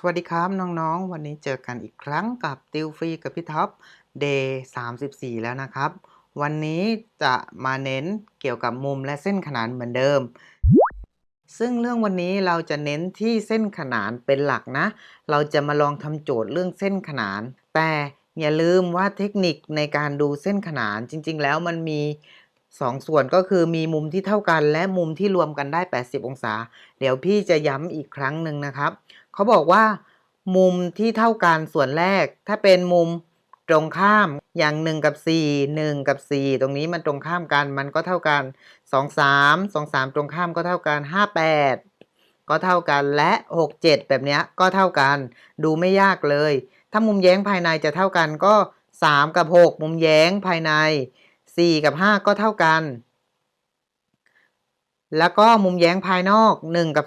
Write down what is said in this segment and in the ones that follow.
สวัสดีครับน้องๆ วันนี้เจอกันอีกครั้งกับติวฟรีกับพี่ท็อป Day 34แล้วนะครับ วันนี้จะมาเน้นเกี่ยวกับมุมและเส้นขนานเหมือนเดิม ซึ่งเรื่องวันนี้เราจะเน้นที่เส้นขนานเป็นหลักนะ เราจะมาลองทำโจทย์เรื่องเส้นขนาน แต่อย่าลืมว่าเทคนิคในการดูเส้นขนานจริง ๆ แล้วมันมีสองส่วนก็คือมีมุมที่เท่ากัน และมุมที่รวมกันได้ 80 องศา เดี๋ยวพี่จะย้ำอีกครั้งหนึ่งนะครับ เขาบอกว่า มุมที่เท่ากันส่วนแรก ถ้าเป็นมุมตรงข้ามอย่าง 1 กับ 4 1 กับ 4 ตรงนี้มันตรงข้ามกันมันก็เท่ากัน 2 3 2 3 ตรงข้ามก็เท่ากัน 5 8 ก็เท่ากันและ 6 7 แบบนี้ก็เท่ากัน ดูไม่ยากเลย ถ้ามุมแย้งภายในจะเท่ากันก็ 3 กับ 6 มุมแย้งภายใน 4 กับ 5 ก็เท่ากัน แล้วก็มุมแย้งภายนอก 1 กับ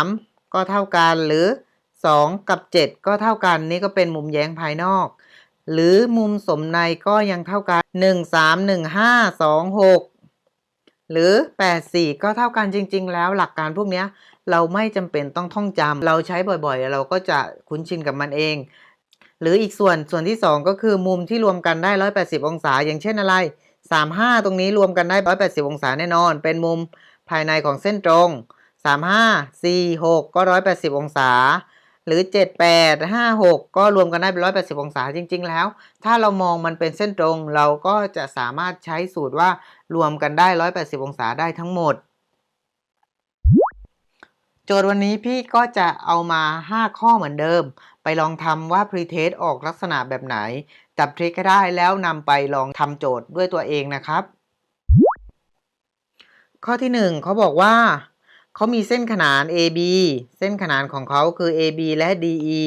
3 ก็เท่ากันหรือ 2 กับ 7 ก็เท่ากันนี่ก็เป็นมุมแย้งภายนอก หรือมุมสมในก็ยังเท่ากัน 1 3 1 5 2 6 หรือ 8 4 ก็เท่ากันจริง ๆ แล้วหลักการพวกนี้เราไม่จำเป็นต้องท่องจำเราใช้บ่อยๆ เราก็จะคุ้นชินกับมันเอง หรืออีกส่วนส่วนที่ 2 ก็คือมุมที่รวมกันได้ 180 องศา อย่างเช่นอะไร 35 ตรงนี้รวมกันได้ 180 องศาแน่นอน เป็นมุมภายในของเส้นตรง 35 4 6 ก็ 180 องศา หรือ 7 8 5 6 ก็รวมกันได้เป็น180 องศาจริง ๆ แล้ว ถ้าเรามองมันเป็นเส้นตรง เราก็จะสามารถใช้สูตรว่ารวมกันได้ 180 องศาได้ทั้งหมด โจทย์วันนี้พี่ก็จะเอามา 5 ข้อเหมือนเดิม ไปลองทำว่า pretest ออกลักษณะแบบไหน จับทริคก็ได้แล้วนำไปลองทำโจทย์ด้วยตัวเองนะครับ ข้อที่ 1เขาบอกว่า เขามีเส้นขนาน AB เส้นขนานของเขาคือ AB และ DE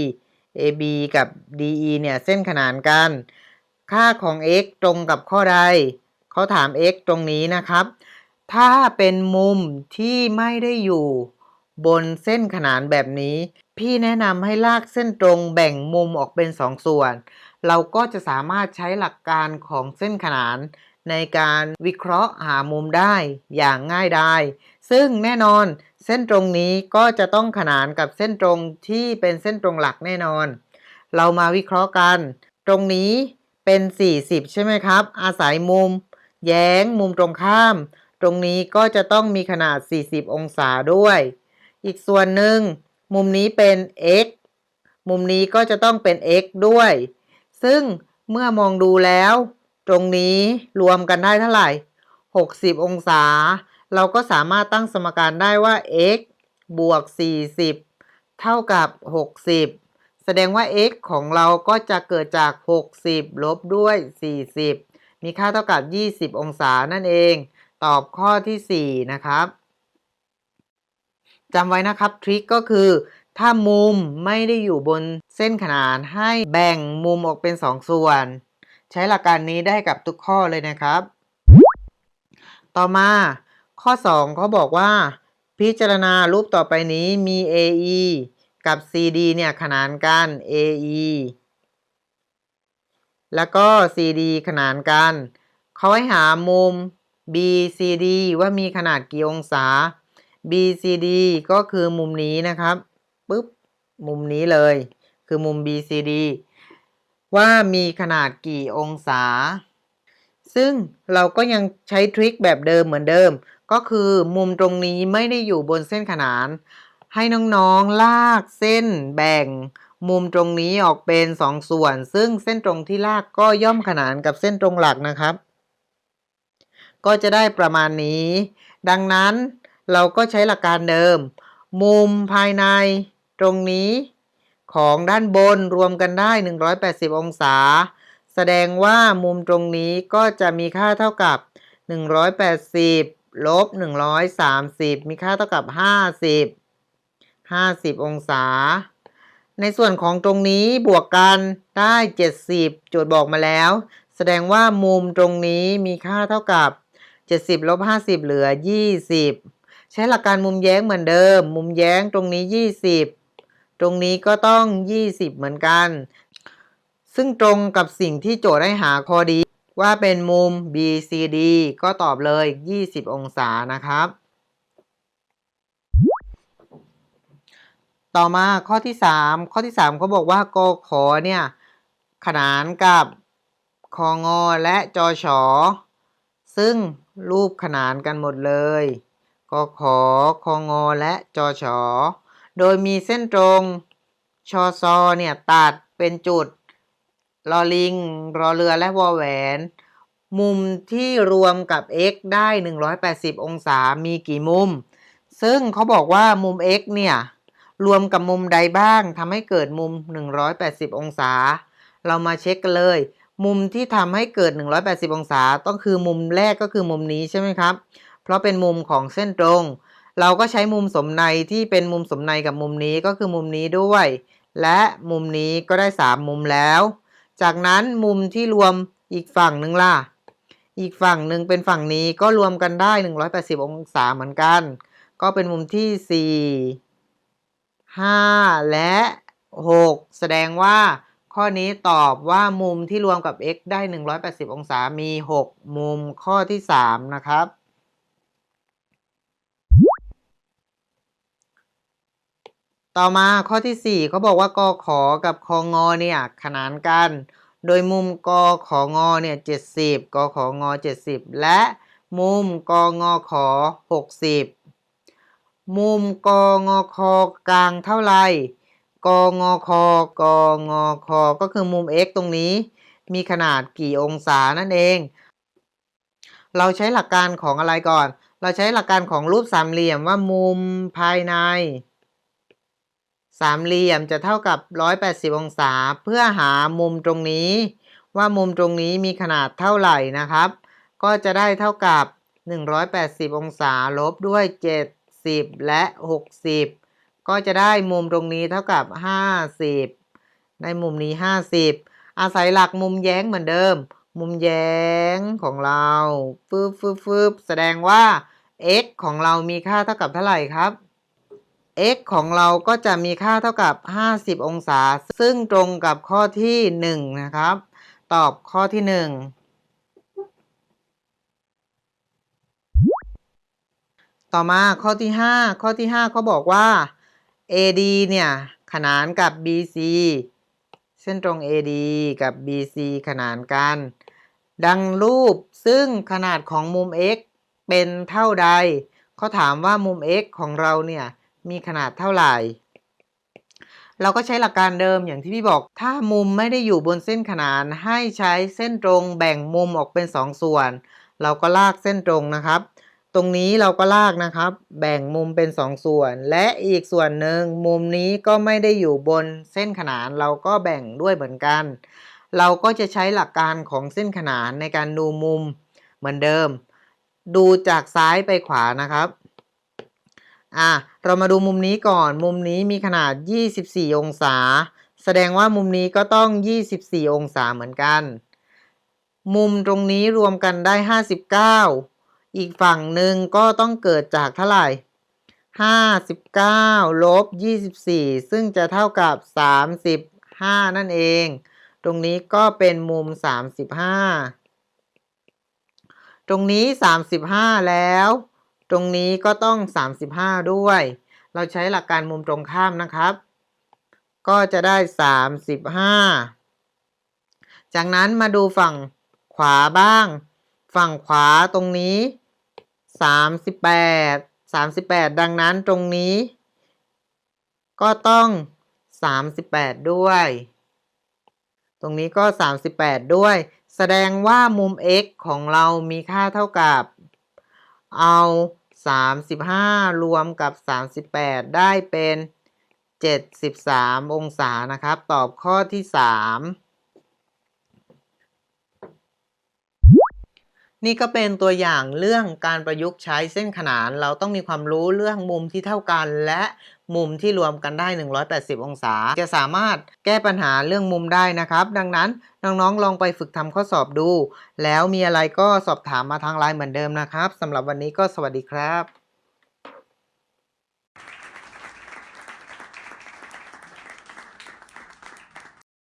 AB กับ DE เนี่ยเส้นขนานกัน ค่าของ x ตรงกับข้อใดเขาถาม x ตรงนี้นะครับ ถ้าเป็นมุมที่ไม่ได้อยู่บนเส้นขนานแบบนี้ พี่แนะนำให้ลากเส้นตรงแบ่งมุมออกเป็น2ส่วน เราก็จะสามารถใช้หลักการของเส้นขนานในการวิเคราะห์หามุมได้อย่างง่ายดาย ซึ่งแน่นอนเส้นตรงนี้ก็จะต้องขนานกับเส้นตรงที่เป็นเส้นตรงหลักแน่นอน เรามาวิเคราะห์กัน ตรงนี้เป็น 40 ใช่ไหมครับ อาศัยมุม แย้งมุมตรงข้าม ตรงนี้ก็จะต้องมีขนาด 40 องศาด้วย อีกส่วนหนึ่ง มุมนี้เป็น x มุมนี้ก็จะต้องเป็น x ด้วย ซึ่งเมื่อมองดูแล้ว ตรงนี้รวมกันได้เท่าไหร่ 60 องศา เราก็สามารถตั้งสมการได้ว่า x บวก 40 เท่ากับ 60 แสดงว่า x ของเราก็จะเกิดจาก 60 ลบด้วย 40 มีค่าเท่ากับ 20 องศานั่นเอง ตอบข้อที่ 4 นะครับจำไว้นะครับทริคก็คือ ถ้ามุมไม่ได้อยู่บนเส้นขนานให้แบ่งมุมออกเป็น 2 ส่วน ใช้หลักการนี้ได้กับทุกข้อเลยนะครับ ต่อมา ข้อ 2เขาบอกว่า พิจารณารูปต่อไปนี้มี AE กับ CD เนี่ยขนานกัน AE แล้วก็ CD ขนานกันเขาให้หามุม BCD ว่ามีขนาดกี่องศา BCD ก็คือมุมนี้นะครับปุ๊บมุมนี้เลย คือมุม BCD ว่ามีขนาดกี่องศา ซึ่งเราก็ยังใช้ทริคแบบเดิมเหมือนเดิม ก็คือมุมตรงนี้ไม่ได้อยู่บนเส้นขนาน ให้น้องๆลากเส้นแบ่ง มุมตรงนี้ออกเป็น2ส่วน ซึ่งเส้นตรงที่ลากก็ย่อมขนานกับเส้นตรงหลักนะครับ ก็จะได้ประมาณนี้ ดังนั้นเราก็ใช้หลักการเดิม มุมภายในตรงนี้ของด้านบนรวมกันได้ 180 องศา แสดงว่ามุมตรงนี้ก็จะมีค่าเท่ากับ 180 ลบ130มีค่าเท่ากับ50 50องศา ในส่วนของตรงนี้บวกกันได้70โจทย์บอกมาแล้ว แสดงว่ามุมตรงนี้มีค่าเท่ากับ70ลบ50เหลือ20ใช้หลักการมุมแย้งเหมือนเดิม มุมแย้งตรงนี้20ตรงนี้ก็ต้อง20เหมือนกัน ซึ่งตรงกับสิ่งที่โจทย์ให้หาข้อดี ว่าเป็นมุม BCD ก็ตอบเลย 20 องศานะครับ ต่อมาข้อที่สามข้อที่สามเขาบอกว่ากขอเนี่ย ขนานกับคองอและจอชอซึ่งรูปขนานกันหมดเลยกขอคองอและจอชอโดยมีเส้นตรงชอซอเนี่ยตัดเป็นจุด ลอลิง รอเรือและวอแหวน มุมที่รวมกับ x ได้ 180 องศา มีกี่มุม ซึ่งเขาบอกว่ามุม x เนี่ย รวมกับมุมใดบ้างทำให้เกิดมุม 180 องศา เรามาเช็คกันเลย มุมที่ทำให้เกิด 180 องศา ต้องคือมุมแรกก็คือมุมนี้ใช่ไหมครับ เพราะเป็นมุมของเส้นตรง เราก็ใช้มุมสมในที่เป็นมุมสมในกับมุมนี้ก็คือมุมนี้ด้วย และมุมนี้ก็ได้ 3 มุมแล้ว จากนั้นมุมที่รวมอีกฝั่งหนึ่งล่ะ อีกฝั่งหนึ่งเป็นฝั่งนี้ก็รวมกันได้ 180 องศาเหมือนกัน ก็เป็นมุมที่ 4 5 และ 6 แสดงว่าข้อนี้ตอบว่ามุมที่รวมกับ x ได้ 180 องศามี 6 มุมข้อที่ 3 นะครับ ต่อมาข้อที่ 4 เขาบอกว่ากขอกับคองอเนี่ยขนานกัน โดยมุมกของอเนี่ย70กของอ70และมุมกงอขอ60มุมกงอคอกลางเท่าไหร่กงอคอกงอคอก็คือมุม x ตรงนี้ มีขนาดกี่องศานั่นเอง เราใช้หลักการของอะไรก่อน เราใช้หลักการของรูปสามเหลี่ยมว่ามุมภายใน สามเหลี่ยมจะเท่ากับ 180 องศา เพื่อหามุมตรงนี้ ว่ามุมตรงนี้มีขนาดเท่าไหร่นะครับ ก็จะได้เท่ากับ 180 องศาลบด้วย 70 และ 60 ก็จะได้มุมตรงนี้เท่ากับ 50 ในมุมนี้ 50 อาศัยหลักมุมแย้งเหมือนเดิม มุมแย้งของเราฟึบฟึบฟึบแสดงว่า x ของเรามีค่าเท่ากับเท่าไหร่ครับ x ของเราก็จะมีค่าเท่ากับ 50 องศา ซึ่งตรงกับข้อที่ 1 นะครับ ตอบข้อที่ 1 ต่อมาข้อที่ 5 ข้อที่ 5 เขาบอกว่า AD เนี่ย ขนานกับ BC เส้นตรง AD กับ BC ขนานกัน ดังรูปซึ่งขนาดของมุม x เป็นเท่าใด เขาถามว่ามุม x ของเราเนี่ย มีขนาดเท่าไหร่ เราก็ใช้หลักการเดิมอย่างที่พี่บอก ถ้ามุมไม่ได้อยู่บนเส้นขนานให้ใช้เส้นตรงแบ่งมุมออกเป็น 2 ส่วน เราก็ลากเส้นตรงนะครับ ตรงนี้เราก็ลากนะครับ แบ่งมุมเป็น 2 ส่วน และอีกส่วนหนึ่งมุมนี้ก็ไม่ได้อยู่บนเส้นขนานเราก็แบ่งด้วยเหมือนกัน เราก็จะใช้หลักการของเส้นขนานในการดูมุมเหมือนเดิม ดูจากซ้ายไปขวานะครับ อะเรามาดูมุมนี้ก่อนมุมนี้มีขนาด 24 องศา แสดงว่ามุมนี้ก็ต้อง 24 องศาเหมือนกัน มุมตรงนี้รวมกันได้ 59 อีกฝั่งหนึ่งก็ต้องเกิดจากเท่าไหร่ 59 ลบ 24 ซึ่งจะเท่ากับ 35 นั่นเอง ตรงนี้ก็เป็นมุม 35 ตรงนี้ 35 แล้ว ตรงนี้ก็ต้อง 35 ด้วย เราใช้หลักการมุมตรงข้ามนะครับ ก็จะได้ 35 จากนั้นมาดูฝั่งขวาบ้าง ฝั่งขวาตรงนี้ 38 38 ดังนั้นตรงนี้ ก็ต้อง 38 ด้วย ตรงนี้ก็ 38 ด้วย แสดงว่ามุม x ของเรามีค่าเท่ากับเอา 35 รวมกับ 38 ได้เป็น 73 องศานะครับ ตอบข้อที่ 3 นี่ก็เป็นตัวอย่างเรื่องการประยุกต์ใช้เส้นขนาน เราต้องมีความรู้เรื่องมุมที่เท่ากัน และมุมที่รวมกันได้ 180 องศา จะสามารถแก้ปัญหาเรื่องมุมได้นะครับ ดังนั้นน้องๆ ลองไปฝึกทำข้อสอบดู แล้วมีอะไรก็สอบถามมาทางไลน์เหมือนเดิมนะครับสำหรับวันนี้ก็สวัสดีครับ